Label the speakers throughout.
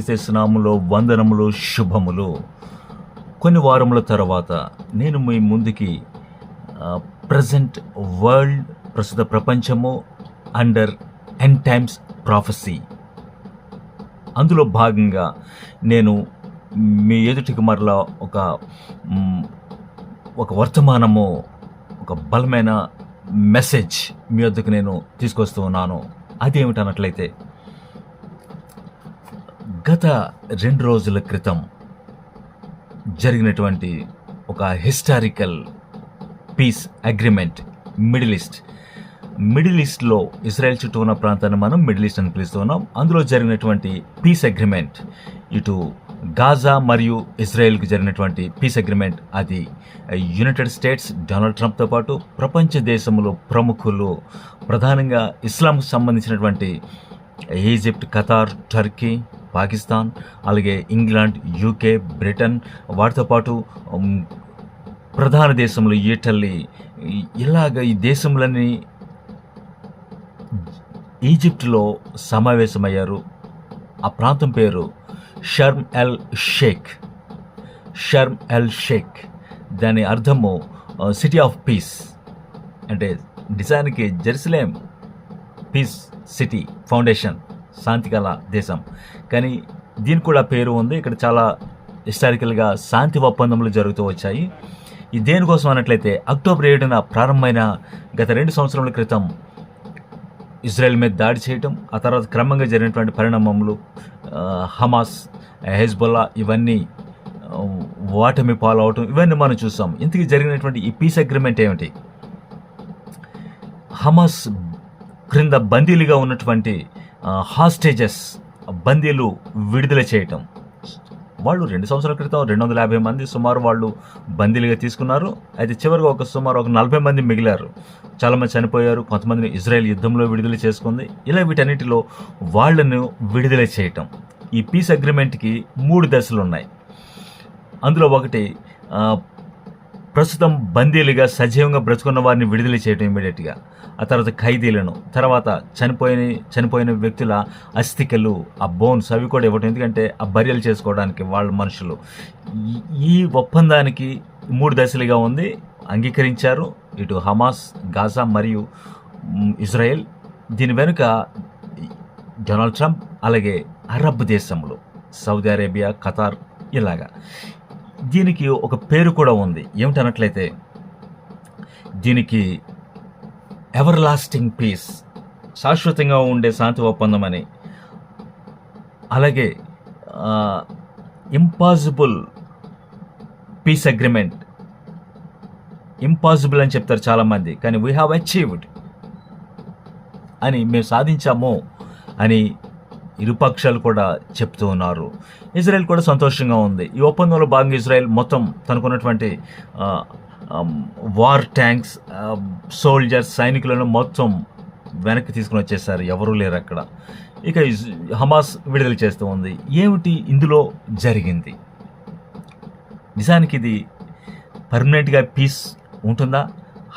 Speaker 1: క్రీస్తునాములో వందనములు శుభములు. కొన్ని వారముల తర్వాత నేను మీ ముందుకి ప్రజెంట్ వరల్డ్ ప్రస్తుత ప్రపంచము అండర్ ఎన్ టైమ్స్ ప్రాఫెసీ అందులో భాగంగా నేను మీ ఎదుటికి మరలా ఒక ఒక వర్తమానము ఒక బలమైన మెసేజ్ మీ వద్దకు నేను తీసుకొస్తూ ఉన్నాను. అదేమిటన్నట్లయితే గత రెండు రోజుల క్రితం జరిగినటువంటి ఒక historical peace agreement middle east. Middle ఈస్ట్లో ఇజ్రాయెల్ చుట్టూ ఉన్న ప్రాంతాన్ని మనం మిడిల్ ఈస్ట్ అని పిలుస్తూ ఉన్నాం. అందులో జరిగినటువంటి పీస్ అగ్రిమెంట్ ఇటు గాజా మరియు ఇజ్రాయెల్కి జరిగినటువంటి పీస్ అగ్రిమెంట్ అది యునైటెడ్ స్టేట్స్ డొనాల్డ్ ట్రంప్తో పాటు ప్రపంచ దేశంలో ప్రముఖులు ప్రధానంగా ఇస్లాంకు సంబంధించినటువంటి ఈజిప్ట్ ఖతార్ టర్కీ పాకిస్తాన్ అలాగే ఇంగ్లాండ్ యూకే బ్రిటన్ వాటితో పాటు ప్రధాన దేశంలో ఇటలీ. ఇలాగ ఈ దేశంలోని ఈజిప్ట్లో సమావేశమయ్యారు. ఆ ప్రాంతం పేరు Sharm el Sheikh. Sharm el Sheikh. దాని అర్థము సిటీ ఆఫ్ పీస్. అంటే నిజానికి జెరూసలేం. పీస్. సిటీ ఫౌండేషన్ శాంతికల దేశం. కానీ దీనికి కూడా పేరు ఉంది. ఇక్కడ చాలా హిస్టారికల్గా శాంతి ఒప్పందములు జరుగుతూ వచ్చాయి. ఈ దేనికోసం అన్నట్లయితే అక్టోబర్ ఏడున ప్రారంభమైన గత రెండు సంవత్సరాల క్రితం ఇజ్రాయెల్ మీద దాడి చేయటం ఆ తర్వాత క్రమంగా జరిగినటువంటి పరిణామములు హమాస్ హెజ్బొల్లా ఇవన్నీ వాటమి పాలవటం ఇవన్నీ మనం చూసాం. ఇంతకీ జరిగినటువంటి ఈ పీస్ అగ్రిమెంట్ ఏమిటి? హమాస్ క్రింద బందీలుగా ఉన్నటువంటి హాస్టేజెస్ బందీలు విడుదల చేయటం. వాళ్ళు రెండు సంవత్సరాల క్రితం రెండు వందల యాభై మంది సుమారు వాళ్ళు బందీలుగా తీసుకున్నారు. అయితే చివరిగా ఒక సుమారు ఒక నలభై మంది మిగిలారు. చాలామంది చనిపోయారు. కొంతమందిని ఇజ్రాయెల్ యుద్ధంలో విడుదల చేసుకుంది. ఇలా వీటన్నిటిలో వాళ్ళను విడుదల చేయటం. ఈ పీస్ అగ్రిమెంట్కి మూడు దశలు ఉన్నాయి అందులో ఒకటి ప్రస్తుతం బందీలుగా సజీవంగా బ్రతుకున్న వారిని విడుదల చేయడం ఇమీడియట్గా ఆ తర్వాత ఖైదీలను తర్వాత చనిపోయిన చనిపోయిన వ్యక్తుల అస్థికలు ఆ బోన్స్ అవి కూడా ఇవ్వటం. ఎందుకంటే ఆ బర్యలు చేసుకోవడానికి వాళ్ళ మనుషులు. ఈ- ఒప్పందానికి మూడు దశలుగా ఉంది. అంగీకరించారు ఇటు హమాస్ గాజా మరియు ఇజ్రాయెల్. దీని వెనుక డొనాల్డ్ ట్రంప్ అలాగే అరబ్ దేశంలో సౌదీ అరేబియా ఖతార్ ఇలాగా. దీనికి ఒక పేరు కూడా ఉంది. ఏమిటన్నట్లయితే దీనికి ఎవర్ లాస్టింగ్ పీస్ శాశ్వతంగా ఉండే శాంతి ఒప్పందం అని. అలాగే ఇంపాసిబుల్ పీస్ అగ్రిమెంట్ ఇంపాసిబుల్ అని చెప్తారు చాలామంది కానీ వీ హ్యావ్ అచీవ్డ్ అని మేము సాధించాము అని ఇరుపక్షాలు కూడా చెప్తూ ఉన్నారు. ఇజ్రాయెల్ కూడా సంతోషంగా ఉంది. ఈ ఒప్పందంలో భాగంగా ఇజ్రాయెల్ మొత్తం తనకున్నటువంటి వార్ ట్యాంక్స్ సోల్జర్స్ సైనికులను మొత్తం వెనక్కి తీసుకుని వచ్చేసారు. ఎవరూ లేరు అక్కడ. ఇక హమాస్ విడుదల చేస్తూ ఉంది. ఏమిటి ఇందులో జరిగింది? నిజానికి ఇది పర్మనెంట్గా పీస్ ఉంటుందా?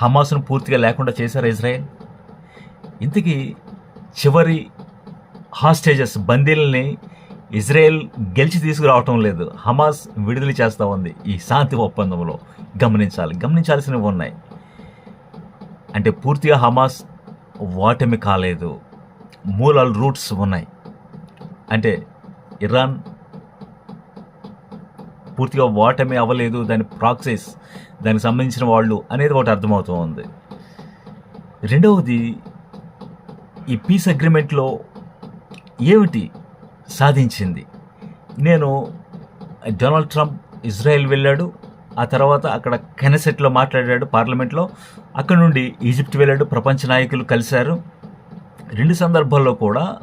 Speaker 1: హమాస్ను పూర్తిగా లేకుండా చేశారా ఇజ్రాయెల్? ఇంతకీ చివరి హాస్టేజెస్ బందీలని ఇజ్రాయెల్ గెలిచి తీసుకురావటం లేదు. హమాస్ విడుదల చేస్తూ ఉంది ఈ శాంతి ఒప్పందంలో. గమనించాలి. గమనించాల్సినవి ఉన్నాయి. అంటే పూర్తిగా హమాస్ ఓటమి కాలేదు. మూలాలు రూట్స్ ఉన్నాయి. అంటే ఇరాన్ పూర్తిగా ఓటమి అవ్వలేదు. దాని ప్రాక్సెస్ దానికి సంబంధించిన వాళ్ళు అనేది ఒకటి అర్థమవుతూ ఉంది రెండవది ఈ పీస్ అగ్రిమెంట్లో ఏమిటి సాధించింది? నేను డొనాల్డ్ ట్రంప్ ఇజ్రాయెల్ వెళ్ళాడు ఆ తర్వాత అక్కడ కెనసెట్లో మాట్లాడాడు పార్లమెంట్లో అక్కడ నుండి ఈజిప్ట్ వెళ్ళాడు ప్రపంచ నాయకులు కలిశారు. రెండు సందర్భాల్లో కూడా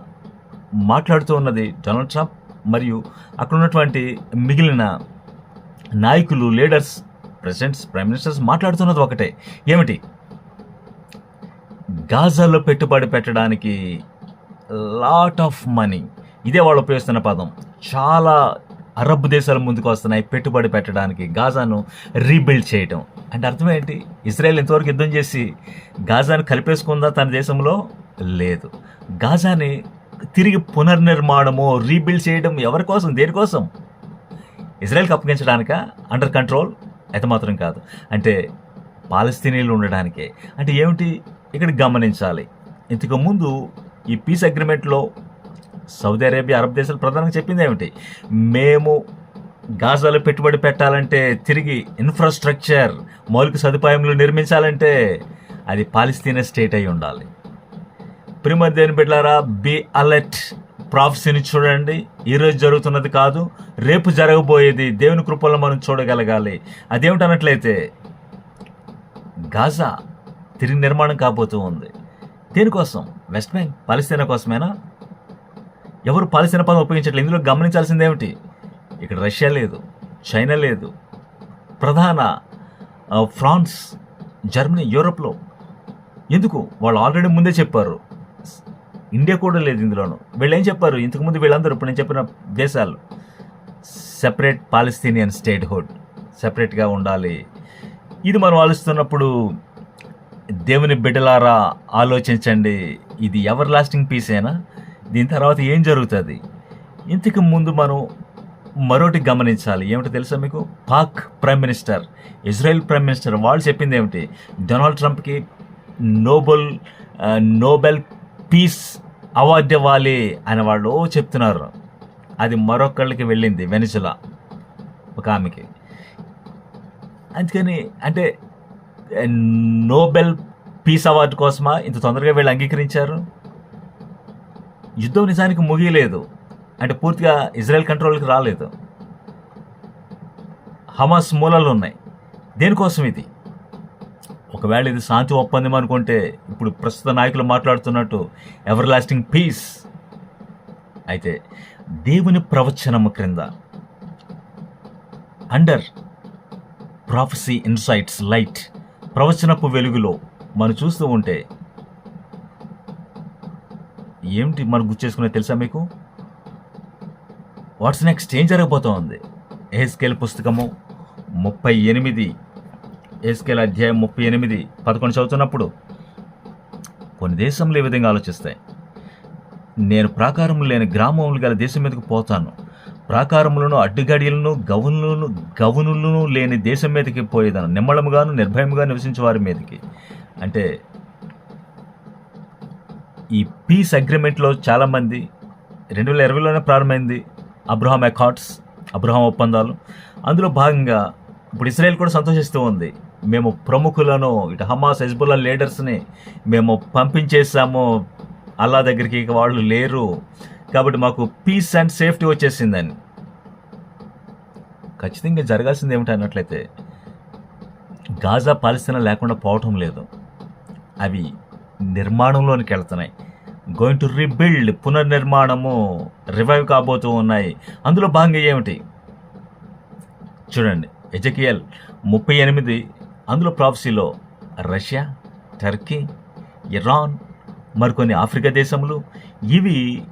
Speaker 1: మాట్లాడుతూ ఉన్నది డొనాల్డ్ ట్రంప్ మరియు అక్కడ ఉన్నటువంటి మిగిలిన నాయకులు లీడర్స్ ప్రెసిడెంట్స్ ప్రైమ్ మినిస్టర్స్ మాట్లాడుతున్నది ఒకటే. ఏమిటి? గాజాలో పెట్టుబడి పెట్టడానికి లాట్ ఆఫ్ మనీ. ఇదే వాళ్ళు ఉపయోగిస్తున్న పదం. చాలా అరబ్ దేశాలు ముందుకు వస్తున్నాయి పెట్టుబడి పెట్టడానికి. గాజాను రీబిల్డ్ చేయటం. అంటే అర్థం ఏంటి? ఇస్రాయెల్ ఇంతవరకు యుద్ధం చేసి గాజాను కలిపేసుకుందా తన దేశంలో? లేదు. గాజాని తిరిగి పునర్నిర్మాణము రీబిల్డ్ చేయడం ఎవరి కోసం? దేనికోసం ఇజ్రాయెల్కి అప్పగించడానిక? Under control? అయితే మాత్రం కాదు. అంటే పాలస్తీనీలు ఉండడానికే. అంటే ఏమిటి? ఇక్కడ గమనించాలి. ఇంతకుముందు ఈ పీస్ అగ్రిమెంట్లో సౌదీ అరేబియా అరబ్ దేశాలు ప్రధానంగా చెప్పింది ఏమిటి? మేము గాజాలో పెట్టుబడి పెట్టాలంటే తిరిగి ఇన్ఫ్రాస్ట్రక్చర్ మౌలిక సదుపాయములు నిర్మించాలంటే అది పాలస్తీనా స్టేట్ అయి ఉండాలి. ప్రిమధ్యని బిడ్డారా బి అలర్ట్ ప్రాఫ్సీని చూడండి. ఈరోజు జరుగుతున్నది కాదు రేపు జరగబోయేది దేవుని కృపల్లో మనం చూడగలగాలి. అదేమిటన్నట్లయితే గాజా తిరిగి నిర్మాణం కాబోతూ ఉంది. దేనికోసం? వెస్ట్ బ్యాంక్ పాలస్తీనా కోసమేనా? ఎవరు పాలస్తీనా పదం ఉపయోగించట్లేదు. ఇందులో గమనించాల్సింది ఏమిటి ఇక్కడ రష్యా లేదు చైనా లేదు. ప్రధాన ఫ్రాన్స్ జర్మనీ యూరోప్లో. ఎందుకు? వాళ్ళు ఆల్రెడీ ముందే చెప్పారు. ఇండియా కూడా లేదు ఇందులోనూ. వీళ్ళు ఏం చెప్పారు ఇంతకుముందు వీళ్ళందరూ ఇప్పుడు నేను చెప్పిన దేశాలు. సెపరేట్ పాలస్తీనియన్ స్టేట్హుడ్ సెపరేట్గా ఉండాలి. ఇది మనం ఆలోచిస్తున్నప్పుడు దేవుని బిడ్డలారా ఆలోచించండి. ఇది ఎవర్ లాస్టింగ్ పీసేనా దీని తర్వాత ఏం జరుగుతుంది? ఇంతకు ముందు మనం మరోటి గమనించాలి. ఏమిటో తెలుసా మీకు? Pak prime minister Israel prime minister వాళ్ళు చెప్పింది ఏమిటి? డొనాల్డ్ ట్రంప్కి నోబెల్ నోబెల్ పీస్ అవార్డు ఇవ్వాలి అని వాళ్ళు చెప్తున్నారు. అది మరొకళ్ళకి వెళ్ళింది వెనిజులా ఒక ఆమెకి. అందుకని అంటే నోబెల్ పీస్ అవార్డు కోసమా ఇంత తొందరగా వీళ్ళు అంగీకరించారు? యుద్ధం నిజానికి ముగియలేదు. అంటే పూర్తిగా ఇజ్రాయెల్ కంట్రోల్కి రాలేదు. హమాస్ మూలాలు ఉన్నాయి. దేనికోసం ఇది? ఒకవేళ ఇది శాంతి ఒప్పందం అనుకుంటే ఇప్పుడు ప్రస్తుత నాయకులు మాట్లాడుతున్నట్టు ఎవర్ లాస్టింగ్ పీస్ అయితే దేవుని ప్రవచనము క్రింద. అండర్ ప్రాఫసీ ఇన్సైట్స్ లైట్ ప్రవచనపు వెలుగులో మనం చూస్తూ ఉంటే ఏమిటి మనం గుర్తు చేసుకునే తెలుసా మీకు? What's next? ఏం జరగబోతోంది? ఏస్కేల్ పుస్తకము ముప్పై ఎనిమిది ఏస్కేల్ అధ్యాయం ముప్పై ఎనిమిది పదకొండు చదువుతున్నప్పుడు కొన్ని దేశంలో ఈ విధంగా ఆలోచిస్తాయి. నేను ప్రాకారం లేని గ్రామములు గల దేశం మీదకు పోతాను. ప్రాకారములను అడ్డుగడియలను గవునులను గవునులను లేని దేశం మీదకి పోయేదాను నిమ్మళముగాను నిర్భయముగా నివసించే వారి మీదకి. అంటే ఈ పీస్ అగ్రిమెంట్లో చాలామంది రెండు వేల ఇరవైలోనే ప్రారంభమైంది అబ్రహాం అకార్డ్స్ అబ్రహాం ఒప్పందాలు. అందులో భాగంగా ఇప్పుడు ఇస్రాయెల్ కూడా సంతోషిస్తూ ఉంది. మేము ప్రముఖులను ఇటు హమాస్ హెజ్బుల్లా లీడర్స్ని మేము పంపించేసాము అల్లా దగ్గరికి ఇక వాళ్ళు లేరు. కాబట్టి మాకు పీస్ అండ్ సేఫ్టీ వచ్చేసిందని. ఖచ్చితంగా జరగాల్సింది ఏమిటి అన్నట్లయితే గాజా పాలిస్తీనా లేకుండా పోవటం లేదు. అవి నిర్మాణంలోనికి వెళ్తున్నాయి. గోయింగ్ టు రీబిల్డ్ పునర్నిర్మాణము రివైవ్ కాబోతూ ఉన్నాయి. అందులో భాగంగా ఏమిటి? చూడండి ఎజకియల్ ముప్పై ఎనిమిది అందులో ప్రాఫ్సీలో రష్యా టర్కీ ఇరాన్ మరికొన్ని ఆఫ్రికా దేశములు ఇవి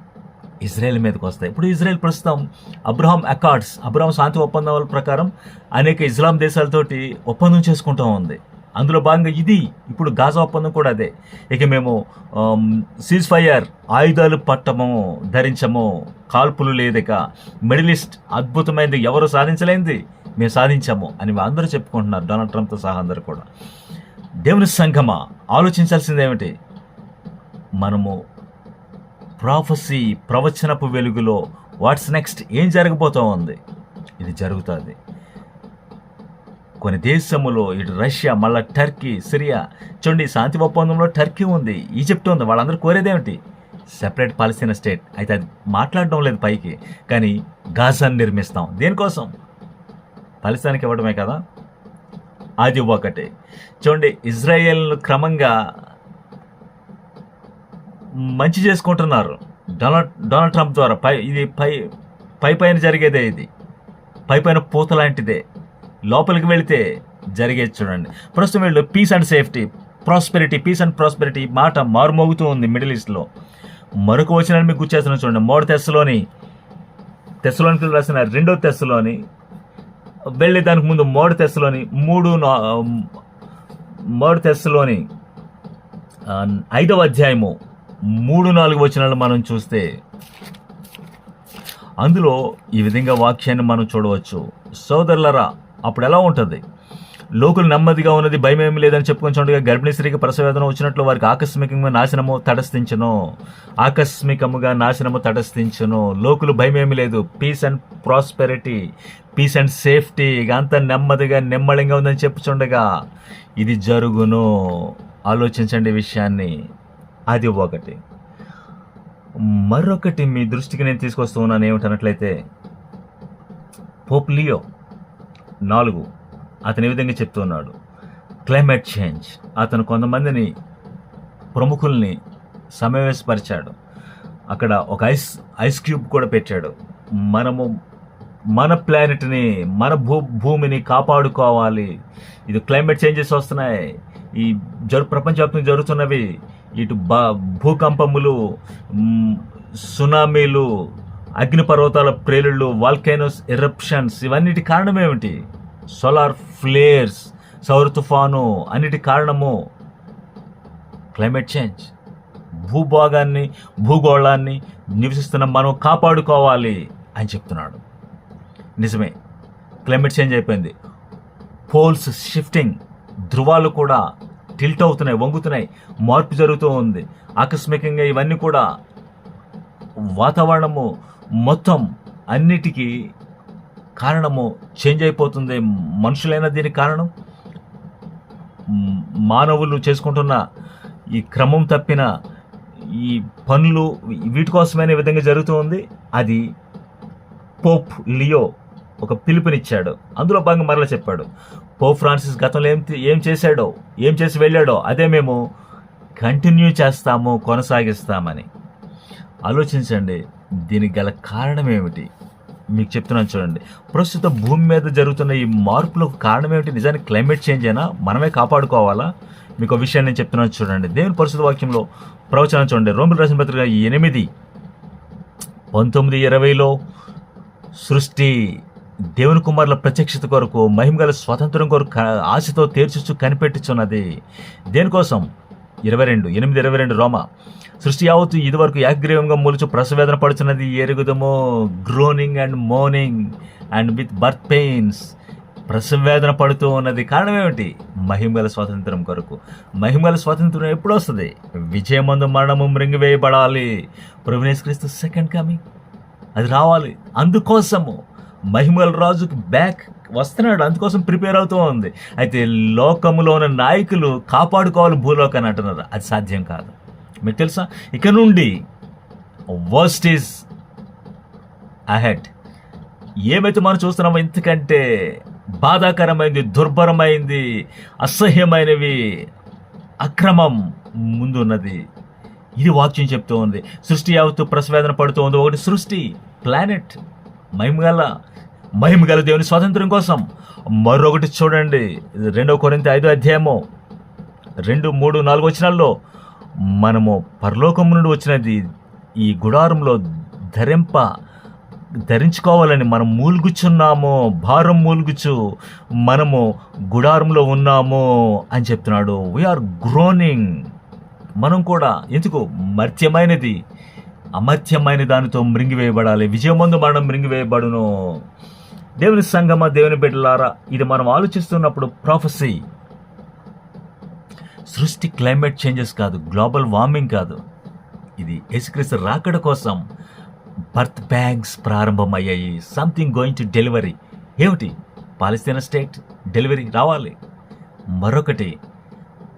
Speaker 1: ఇజ్రాయెల్ మీదకి వస్తాయి. ఇప్పుడు ఇజ్రాయెల్ ప్రస్తుతం అబ్రహాం అకార్డ్స్ అబ్రహాం శాంతి ఒప్పందాల ప్రకారం అనేక ఇస్లాం దేశాలతోటి ఒప్పందం చేసుకుంటూ ఉంది. అందులో భాగంగా ఇది ఇప్పుడు గాజా ఒప్పందం కూడా అదే. ఇక మేము సీజ్ ఫైర్ ఆయుధాలు పట్టము ధరించము కాల్పులు లేదిక మిడిల్ ఈస్ట్ అద్భుతమైనది ఎవరు సాధించలేనిది మేము సాధించాము అని అందరూ చెప్పుకుంటున్నారు. డొనాల్డ్ ట్రంప్తో సహా అందరూ కూడా. దేవుని సంఘమా ఆలోచించాల్సింది ఏమిటి? మనము ప్రాఫసీ ప్రవచనపు వెలుగులో వాట్స్ నెక్స్ట్ ఏం జరగబోతూ ఉంది? ఇది జరుగుతుంది. కొన్ని దేశములో ఇటు రష్యా మళ్ళా టర్కీ సిరియా చూడండి శాంతి ఒప్పందంలో టర్కీ ఉంది ఈజిప్ట్ ఉంది వాళ్ళందరూ కోరేదేమిటి సెపరేట్ పాలస్తీనా స్టేట్ అయితే అది మాట్లాడడం లేదు పైకి కానీ గాజాన్ని నిర్మిస్తాం. దేనికోసం? పాలిస్తానికి ఇవ్వడమే కదా? అది ఒకటి. చూడండి ఇజ్రాయెల్ క్రమంగా మంచి చేసుకుంటున్నారు. డొనాల్డ్ డొనాల్డ్ ట్రంప్ ద్వారా పై ఇది పై పై పైన జరిగేదే ఇది. పై పైన పూత లాంటిదే. లోపలికి వెళితే జరిగేది చూడండి. ప్రస్తుతం వీళ్ళు peace and safety prosperity peace and prosperity మాట మారుమోగుతూ ఉంది మిడిల్ ఈస్ట్లో. మరొక వచ్చిన మీకు గుర్చేస్తున్నాను చూడండి. మూడు తెస్సులోని తెస్సులోనికి రాసిన రెండో తెస్సులోని వెళ్ళి దానికి ముందు మూడు తెస్సులోని మూడు నా- మూడు తెస్సులోని ఐదవ అధ్యాయము. మూడు నాలుగు వచనాలు మనం చూస్తే అందులో ఈ విధంగా వాక్యాన్ని మనం చూడవచ్చు. సోదరులరా అప్పుడు ఎలా ఉంటుంది? లోకులు నెమ్మదిగా ఉన్నది భయం ఏమి లేదని చెప్పుకొని చూడగా గర్భిణీ స్త్రీకి ప్రసవేదన వచ్చినట్లు వారికి ఆకస్మికంగా నాశనము తటస్థించను. ఆకస్మికముగా నాశనము తటస్థించను. లోకులు భయం ఏమి లేదు. Peace and prosperity peace and safety ఇక అంత నెమ్మదిగా నెమ్మళంగా ఉందని చెప్పుచుండగా ఇది జరుగును. ఆలోచించండి విషయాన్ని. అది ఒకటి. మరొకటి మీ దృష్టికి నేను తీసుకొస్తూ ఉన్నాను ఏమిటన్నట్లయితే పోప్లియో నాలుగు అతని విధంగా చెప్తున్నాడు క్లైమేట్ చేంజ్. అతను కొంతమందిని ప్రముఖుల్ని సమావేశపరిచాడు. అక్కడ ఒక ఐస్ ఐస్ క్యూబ్ కూడా పెట్టాడు. మనము మన ప్లానెట్ని మన భూ భూమిని కాపాడుకోవాలి. ఇది క్లైమేట్ చేంజెస్ వస్తున్నాయి. ఈ జరు ప్రపంచవ్యాప్తంగా జరుగుతున్నవి. ఇటు బ భూకంపములు సునామీలు అగ్నిపర్వతాల ప్రేలుళ్ళు వాల్కైనోస్ ఎరప్షన్స్ ఇవన్నిటి కారణం ఏమిటి? సోలార్ ఫ్లేర్స్ సౌర తుఫాను అన్నిటి కారణము క్లైమేట్ చేంజ్ భూభాగాన్ని భూగోళాన్ని నివసిస్తున్న మనం కాపాడుకోవాలి అని చెప్తున్నాడు. నిజమే క్లైమేట్ చేంజ్ అయిపోయింది. పోల్స్ షిఫ్టింగ్ ధృవాలు కూడా టిల్ట్ అవుతున్నాయి వంగుతున్నాయి మార్పు జరుగుతూ ఉంది. ఆకస్మికంగా ఇవన్నీ కూడా వాతావరణము మొత్తం అన్నిటికీ కారణము చేంజ్ అయిపోతుంది. మనుషులైన దీనికి కారణం? మానవులు చేసుకుంటున్న ఈ క్రమం తప్పిన ఈ పనులు వీటి కోసమైన విధంగా జరుగుతూ ఉంది. అది పోప్ లియో ఒక పిలుపునిచ్చాడు. అందులో భాగంగా మరలా చెప్పాడు పోప్ ఫ్రాన్సిస్ గతంలో ఏం ఏం చేశాడో ఏం చేసి వెళ్ళాడో అదే మేము కంటిన్యూ చేస్తాము కొనసాగిస్తామని. ఆలోచించండి దీనికి గల కారణం ఏమిటి? మీకు చెప్తున్నాను చూడండి. ప్రస్తుత భూమి మీద జరుగుతున్న ఈ మార్పులకు కారణం ఏమిటి? నిజానికి క్లైమేట్ చేంజ్ అయినా మనమే కాపాడుకోవాలా? మీకు ఒక విషయాన్ని నేను చెప్తున్నాను చూడండి. దేవుని పరిశుద్ధ వాక్యంలో ప్రవచనం చూడండి. రోమిల్ రాసిన పత్రిక ఎనిమిది పంతొమ్మిది ఇరవైలో సృష్టి దేవుని కుమారుల ప్రత్యక్షత కొరకు మహిమగల స్వాతంత్రం కొరకు ఆశతో తీర్చుచు కనిపెట్టుచున్నది. దేనికోసం ఇరవై రెండు ఎనిమిది ఇరవై రెండు రోమ. సృష్టి యావత్తు ఇదివరకు ఏకగ్రీవంగా మూలుచు ప్రసవేదన పడుచున్నది. ఎరుగుదము groaning and mourning and with birth pains ప్రసవేదన పడుతూ ఉన్నది. కారణం ఏమిటి? మహిమగల స్వాతంత్రం కొరకు. మహిమల స్వాతంత్రం ఎప్పుడు వస్తుంది? విజయమందు మరణము మృంగివేయబడాలి. క్రీస్తు సెకండ్ కమింగ్. అది రావాలి. అందుకోసము. మహిమల రాజుకి బ్యాక్ వస్తున్నాడు. అందుకోసం ప్రిపేర్ అవుతూ ఉంది. అయితే లోకములో ఉన్న నాయకులు కాపాడుకోవాలి భూలోకాన్ని అంటున్నారు. అది సాధ్యం కాదు. మీకు తెలుసా? ఇక నుండి వర్స్ట్ ఈజ్ అహెడ్ ఏమైతే మనం చూస్తున్నామో ఎందుకంటే బాధాకరమైంది దుర్భరమైంది అసహ్యమైనవి అక్రమం ముందున్నది. ఇది వాక్యం చెప్తూ ఉంది. సృష్టి యావత్తు ప్రసవేదన పడుతూ ఉంది. ఒకటి సృష్టి ప్లానెట్ మహిమగల మహిమగల దేవుని స్వాతంత్రం కోసం మరొకటి చూడండి. రెండవ కొరింత ఐదో అధ్యాయము. రెండు మూడు నాలుగు వచనాల్లో మనము పరలోకం నుండి వచ్చినది ఈ గుడారంలో ధరింప ధరించుకోవాలని మనం మూలుగుచున్నాము భారం మూలుగుచు మనము గుడారంలో ఉన్నాము అని చెప్తున్నాడు. వీఆర్ గ్రోనింగ్ మనం కూడా ఎందుకు? మర్త్యమైనది. అమర్త్యమైన దానితో మృంగివేయబడాలి. విజయమందు మనం మృంగివేయబడును. దేవుని సంగమ దేవుని బిడ్డలారా ఇది మనం ఆలోచిస్తున్నప్పుడు ప్రాఫెసీ సృష్టి క్లైమేట్ చేంజెస్ కాదు గ్లోబల్ వార్మింగ్ కాదు. ఇది యేసుక్రీస్తు రాకడ కోసం బర్త్ బ్యాగ్స్ ప్రారంభమయ్యాయి. సంథింగ్ గోయింగ్ టు డెలివరీ ఏమిటి? పాలస్తీనా స్టేట్ డెలివరీ రావాలి. మరొకటి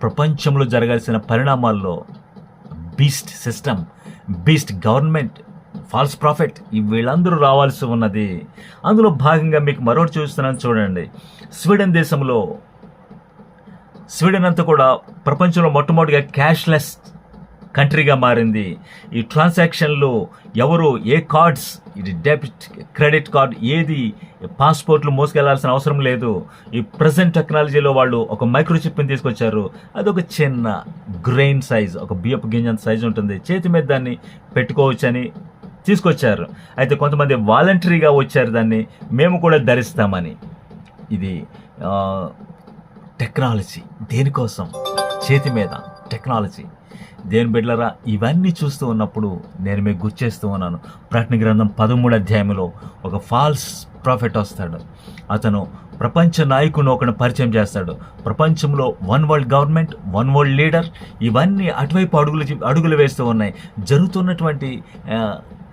Speaker 1: ప్రపంచంలో జరగాల్సిన పరిణామాల్లో beast system beast government false prophet వీళ్ళందరూ రావాల్సి ఉన్నది. అందులో భాగంగా మీకు మరొకటి చూస్తున్నాను చూడండి. స్వీడన్ దేశంలో స్వీడన్ అంతా కూడా ప్రపంచంలో మొట్టమొదటిగా క్యాష్లెస్ కంట్రీగా మారింది. ఈ ట్రాన్సాక్షన్లో ఎవరు ఏ కార్డ్స్ ఇది డెబిట్ క్రెడిట్ కార్డ్ ఏది పాస్పోర్ట్లు మోసుకెళ్ళాల్సిన అవసరం లేదు. ఈ ప్రజెంట్ టెక్నాలజీలో వాళ్ళు ఒక మైక్రోచిప్ని తీసుకొచ్చారు. అది ఒక చిన్న గ్రెయిన్ సైజ్ ఒక బియ్యపు గింజంత సైజ్ ఉంటుంది. చేతి మీద దాన్ని పెట్టుకోవచ్చని తీసుకొచ్చారు. అయితే కొంతమంది వాలంటరీగా వచ్చారు దాన్ని. మేము కూడా ధరిస్తామని. ఇది టెక్నాలజీ దేనికోసం? చేతి మీద టెక్నాలజీ. దేని బిడ్డలరా ఇవన్నీ చూస్తూ ఉన్నప్పుడు నేను మీకు గుర్చేస్తూ ఉన్నాను. ప్రకటన గ్రంథం పదమూడు అధ్యాయంలో ఒక ఫాల్స్ ప్రాఫిట్ వస్తాడు. అతను ప్రపంచ నాయకుని ఒకని పరిచయం చేస్తాడు. ప్రపంచంలో one world government one world leader ఇవన్నీ అటువైపు అడుగులు అడుగులు వేస్తూ ఉన్నాయి. జరుగుతున్నటువంటి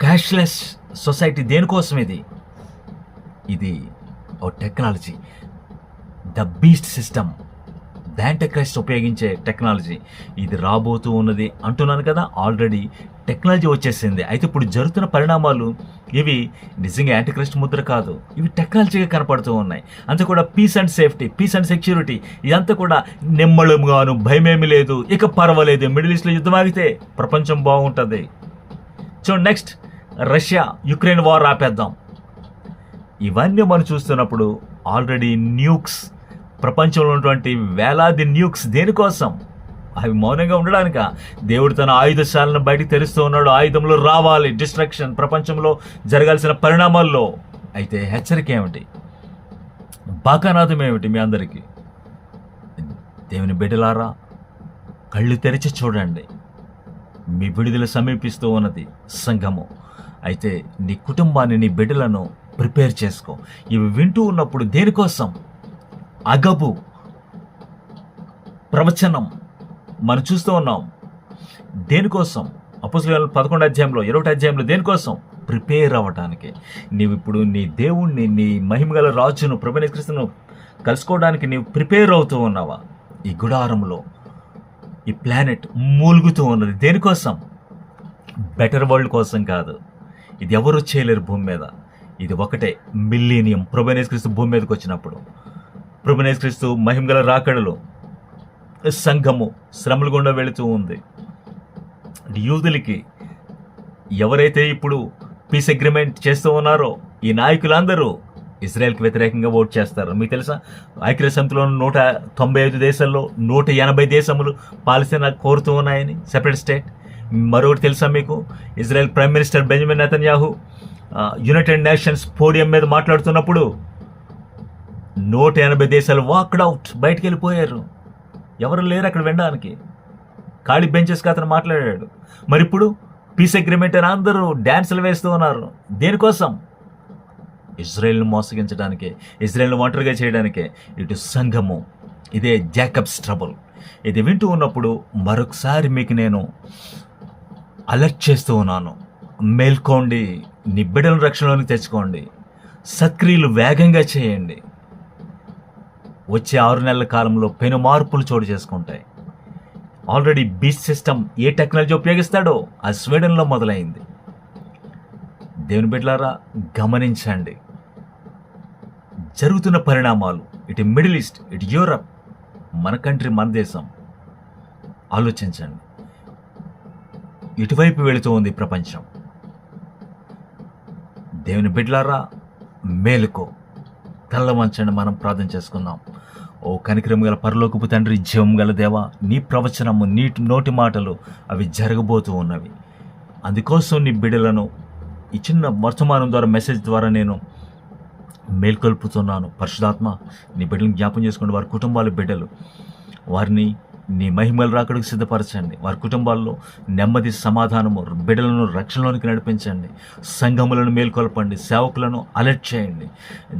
Speaker 1: క్యాష్లెస్ సొసైటీ దేనికోసం ఇది? ఇది ఓ technology. The beast system. Christ ఉపయోగించే టెక్నాలజీ. ఇది రాబోతూ ఉన్నది అంటున్నాను కదా ఆల్రెడీ టెక్నాలజీ వచ్చేసింది. అయితే ఇప్పుడు జరుగుతున్న పరిణామాలు ఇవి నిజంగా యాంటీక్రైస్ట్ ముద్ర కాదు. ఇవి టెక్నాలజీగా కనపడుతూ ఉన్నాయి. అంతే కూడా peace and safety peace and security ఇదంతా కూడా నిమ్మళంగాను భయమేమి లేదు. ఇక పర్వాలేదు మిడిల్ ఈస్ట్లో యుద్ధం ఆగితే ప్రపంచం బాగుంటుంది. చూడండి నెక్స్ట్ రష్యా యుక్రెయిన్ వార్ ఆపేద్దాం. ఇవన్నీ మనం చూస్తున్నప్పుడు ఆల్రెడీ న్యూక్స్ ప్రపంచంలో ఉన్నటువంటి వేలాది న్యూక్స్ దేనికోసం? అవి మౌనంగా ఉండడానిక? దేవుడు తన ఆయుధశాలను బయటికి తెరుస్తూ ఉన్నాడు. ఆయుధంలో రావాలి. డిస్ట్రక్షన్ ప్రపంచంలో జరగాల్సిన పరిణామాల్లో. అయితే హెచ్చరిక ఏమిటి? బాకానాథం ఏమిటి మీ అందరికీ? దేవుని బిడ్డలారా కళ్ళు తెరిచి చూడండి. మీ విడుదల సమీపిస్తూ ఉన్నది సంఘము. అయితే నీ కుటుంబాన్ని నీ బిడ్డలను ప్రిపేర్ చేసుకో. ఇవి వింటూ ఉన్నప్పుడు దేనికోసం? అగబు ప్రవచనం మనం చూస్తూ ఉన్నాం. దేనికోసం? అపుసుల పదకొండు అధ్యాయంలో ఇరవై అధ్యాయంలో దేనికోసం? ప్రిపేర్ అవ్వటానికి. నీవు ఇప్పుడు నీ దేవుణ్ణి నీ మహిమగల రాజును ప్రభునేకృష్ణను కలుసుకోవడానికి నీవు ప్రిపేర్ అవుతూ ఉన్నావా? ఈ గుడారంలో ఈ ప్లానెట్ మూలుగుతూ ఉన్నది. దేనికోసం? బెటర్ వరల్డ్ కోసం కాదు. ఇది ఎవరు చేయలేరు భూమి మీద? ఇది ఒకటే మిల్లీనియం. క్రీస్తు భూమి మీదకి వచ్చినప్పుడు. క్రీస్తు మహిమగల రాకడలు సంఘము శ్రమలు గుండా వెళుతూ ఉంది. యూదులకి ఎవరైతే ఇప్పుడు పీస్ అగ్రిమెంట్ చేస్తూ ఉన్నారో ఈ నాయకులందరూ ఇజ్రాయెల్కి వ్యతిరేకంగా ఓట్ చేస్తారు. మీకు తెలుసా? ఐక్య సమితిలో నూట తొంభై ఐదు దేశాల్లో నూట ఎనభై దేశములు పాలస్తీనా కోరుతూ ఉన్నాయని సెపరేట్ స్టేట్. మరొకటి తెలుసా మీకు? Israel prime minister Benjamin Netanyahu United Nations podium మీద మాట్లాడుతున్నప్పుడు నూట ఎనభై దేశాలు వాక్డ్ అవుట్ బయటికి వెళ్ళిపోయారు. ఎవరు లేరు అక్కడ వినడానికి. ఖాళీ బెంచెస్కి అతను మాట్లాడాడు. మరి ఇప్పుడు పీస్ అగ్రిమెంట్ అని అందరూ డ్యాన్సులు వేస్తూ ఉన్నారు. దేనికోసం? ఇజ్రాయెల్ను మోసగించడానికి ఇజ్రాయెల్ను ఒంటరిగా చేయడానికే. ఇటు సంఘము ఇదే జాకబ్స్ ట్రబుల్ ఇది వింటూ ఉన్నప్పుడు మరొకసారి మీకు నేను అలర్ట్ చేస్తూ ఉన్నాను. మేల్కోండి నిబ్బిడలను రక్షణలోకి తెచ్చుకోండి. సక్రియలు వేగంగా చేయండి. వచ్చే ఆరు నెలల కాలంలో పెను మార్పులు చోటు చేసుకుంటాయి. ఆల్రెడీ బీచ్ సిస్టమ్ ఏ టెక్నాలజీ ఉపయోగిస్తాడో అది స్వీడన్లో మొదలైంది. దేవుని బిడ్డలారా గమనించండి. జరుగుతున్న పరిణామాలు ఇటు మిడిల్ ఈస్ట్ ఇటు యూరప్ మన కంట్రీ మన దేశం. ఆలోచించండి. ఇటువైపు వెళుతూ ఉంది ప్రపంచం. దేవుని బిడ్లారా మేలుకో. తెల్లవంచండి మనం ప్రార్థన చేసుకుందాం. ఓ కనికరము గల పరలోకపు తండ్రి జీవం గల దేవా నీ ప్రవచనము నీ నోటి మాటలు అవి జరగబోతూ ఉన్నవి. అందుకోసం నీ బిడ్డలను ఈ చిన్న వర్తమానం ద్వారా మెసేజ్ ద్వారా నేను మేల్కొల్పుతున్నాను. పరిశుధాత్మ నీ బిడ్డలను జ్ఞాపం చేసుకోండి. వారి కుటుంబాల బిడ్డలు వారిని నీ మహిమలు రాకడికి సిద్ధపరచండి. వారి కుటుంబాల్లో నెమ్మది సమాధానము బిడ్డలను రక్షణలోనికి నడిపించండి. సంఘములను మేల్కొల్పండి. సేవకులను అలర్ట్ చేయండి.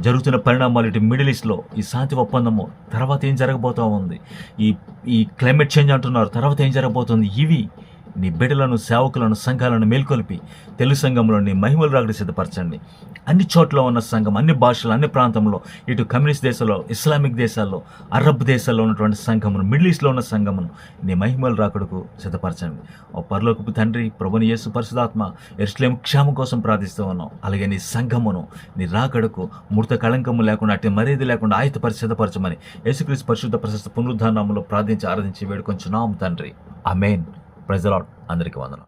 Speaker 1: జరుగుతున్న పరిణామాలు ఇటు మిడిల్ ఈస్ట్లో ఈ శాంతి ఒప్పందము తర్వాత ఏం జరగబోతూ ఉంది? ఈ ఈ క్లైమేట్ చేంజ్ అంటున్నారు. తర్వాత ఏం జరగబోతుంది? ఇవి నీ బిడ్డలను సేవకులను సంఘాలను మేల్కొల్పి తెలుగు సంఘంలో నీ మహిమలు రాగడి సిద్ధపరచండి. అన్ని చోట్ల ఉన్న సంఘం అన్ని భాషలు అన్ని ప్రాంతంలో ఇటు కమ్యూనిస్ట్ దేశాల్లో ఇస్లామిక్ దేశాల్లో అరబ్ దేశాల్లో ఉన్నటువంటి సంఘమును మిడిల్ ఈస్ట్లో ఉన్న సంఘమును నీ మహిమలు రాకడకు సిద్ధపరచండి. ఓ పరలోకపు తండ్రి ప్రభుని యేసు పరిశుధాత్మ ఎరుస్లేం క్షేమం కోసం ప్రార్థిస్తూ ఉన్నాం. అలాగే నీ సంఘమును నీ రాకడకు మృత కళంకము లేకుండా అటు మరేది లేకుండా ఆయుత పరిశుద్ధపరచమని యేసుక్రీస్తు పరిశుద్ధ ప్రశస్త పునరుద్ధానంలో ప్రార్థించి ఆరాధించి వేడుకొంచున్నాం తండ్రి. అమేన్ ప్రెజలాడ్. అందరికీ వందనం